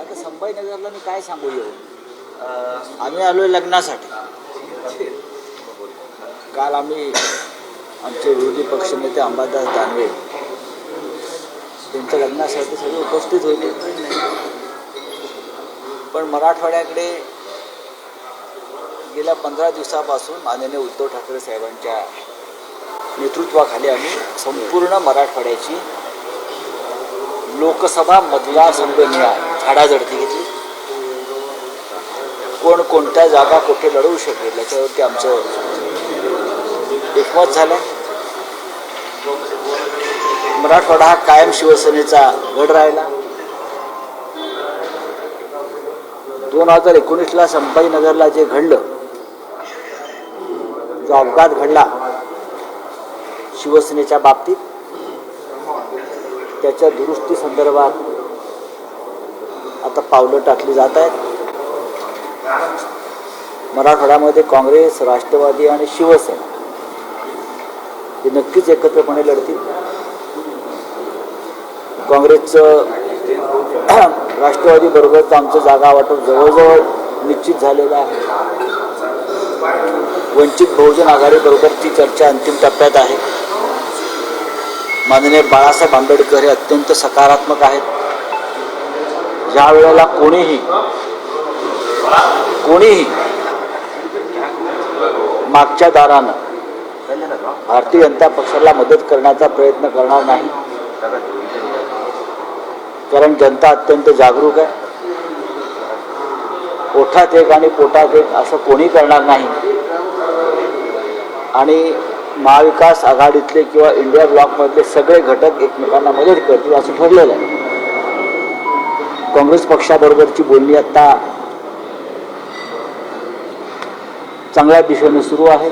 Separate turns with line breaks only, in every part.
आता संभाजीनगरला मी काय सांगू येऊ? आम्ही आलोय लग्नासाठी. काल आम्ही आमचे विरोधी पक्षनेते अंबादास दानवे त्यांच्या लग्नासाठी सगळे उपस्थित होते. पण मराठवाड्याकडे गेल्या पंधरा दिवसापासून माननीय उद्धव ठाकरे साहेबांच्या नेतृत्वाखाली आम्ही संपूर्ण मराठवाड्याची लोकसभा मतदारसंघ निहाय. झाडाझडती घेतली. कोण कोणत्या जागा कुठे लढवू शकेल याच्यावरती आमचं एकमत झालं मराठवाडा हा कायम शिवसेनेचा गड राहिला. दोन हजार एकोणीसला संभाजीनगरला जे घडलं जो अपघात घडला शिवसेनेच्या बाबतीत त्याच्या दुरुस्ती संदर्भात आता पावलं टाकली जात आहेत. मराठवाड्यामध्ये काँग्रेस राष्ट्रवादी आणि शिवसेना हे नक्कीच एकत्रपणे लढतील. काँग्रेसचं राष्ट्रवादी बरोबरचं आमचं जागा वाटप जवळजवळ निश्चित झालेलं आहे. वंचित बहुजन आघाडीबरोबरची चर्चा अंतिम टप्प्यात आहे. माननीय बाळासाहेब आंबेडकर हे अत्यंत सकारात्मक आहेत. ज्या वेळेला कोणीही कोणीही मागच्या दारानं भारतीय जनता पक्षाला मदत करण्याचा प्रयत्न करणार नाही. कारण जनता अत्यंत जागरूक आहे. पोठात एक आणि पोटात एक असं कोणी करणार नाही. आणि महाविकास आघाडीतले किंवा इंडिया ब्लॉकमधले सगळे घटक एकमेकांना मदत करतील असं ठरलेलं आहे. काँग्रेस पक्षाबरोबरची बोलणी आता चांगल्या दिशेने सुरू आहे.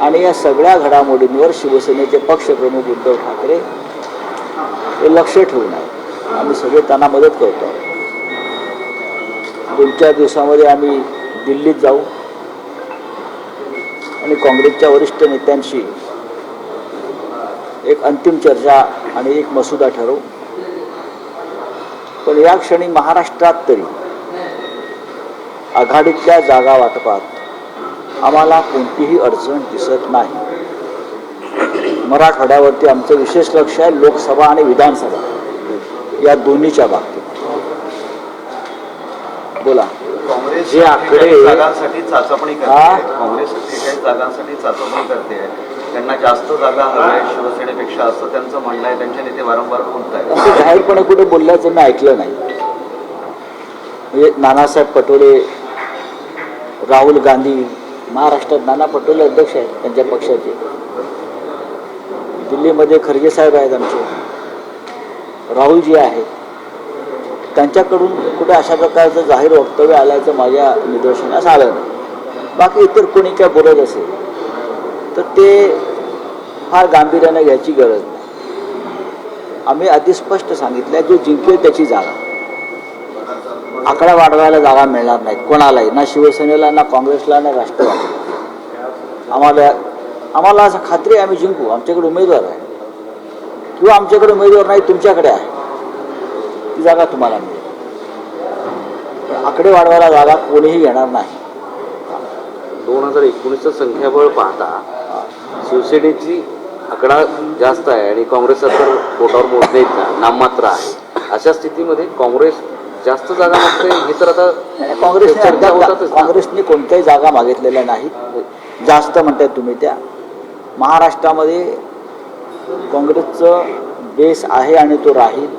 आणि या सगळ्या घडामोडींवर शिवसेनेचे पक्षप्रमुख उद्धव ठाकरे हे लक्ष ठेवून आहे आम्ही सगळे त्यांना मदत करतो. दोन चार दिवसामध्ये आम्ही दिल्लीत जाऊ. आणि काँग्रेसच्या वरिष्ठ नेत्यांशी एक अंतिम चर्चा आणि एक मसुदा ठरवू. पण या क्षणी महाराष्ट्रात तरी आघाडीतल्या जागा वाटपात आम्हाला कोणतीही अडचण दिसत नाही. मराठवाड्यावरती आमचं विशेष लक्ष आहे लोकसभा आणि विधानसभा. या दोन्हीच्या बाबतीत. बोला.
काँग्रेस
जे आकडे-
जागांसाठी चाचपणी? करते काँग्रेस काही जागांसाठी चाचपणी करते त्यांना जास्त जागा हव्या शिवसेनेपेक्षा असं त्यांचं म्हणणं आहे. त्यांचे नेते वारंवार बोलत आहेत.
जाहीरपणे कुठे बोलल्याचं मी ऐकलं नाही. म्हणजे नानासाहेब पटोले राहुल गांधी महाराष्ट्रात नाना पटोले अध्यक्ष आहेत त्यांच्या पक्षाचे. दिल्लीमध्ये खरगे साहेब आहेत आमचे. राहुलजी आहेत. त्यांच्याकडून कुठे अशा प्रकारचं जाहीर वक्तव्य आल्याचं माझ्या निदर्शनास आलं नाही. बाकी इतर कोणी काय बोलत असेल तर ते फार गांभीर्याने घ्यायची गरज नाही. आम्ही अति स्पष्ट सांगितलं जो जिंकेल त्याची जागा. आकडा वाढवायला जागा मिळणार नाहीत कोणालाही ना शिवसेनेला ना काँग्रेसला ना राष्ट्रवादी आम्हाला आम्हाला असं खात्री आहे आम्ही जिंकू आमच्याकडे उमेदवार आहे. किंवा आमच्याकडे उमेदवार नाही तुमच्याकडे आहे. ती जागा तुम्हाला मिळेल पण आकडे वाढवायला जागा कोणीही घेणार नाही.
दोन हजार एकोणीसचं संख्याबळ पाहता शिवसेनेची आकडा जास्त आहे आणि काँग्रेसचा तर बोटावर मोजणे येत नाही, नाममात्र आहे. अशा स्थितीमध्ये काँग्रेस जास्त जागा मागते हे तर आता ना.
काँग्रेसने कोणत्याही जागा मागितलेल्या नाहीत. जास्त म्हणताय तुम्ही त्या. महाराष्ट्रामध्ये काँग्रेसचं बेस आहे आणि तो राहील.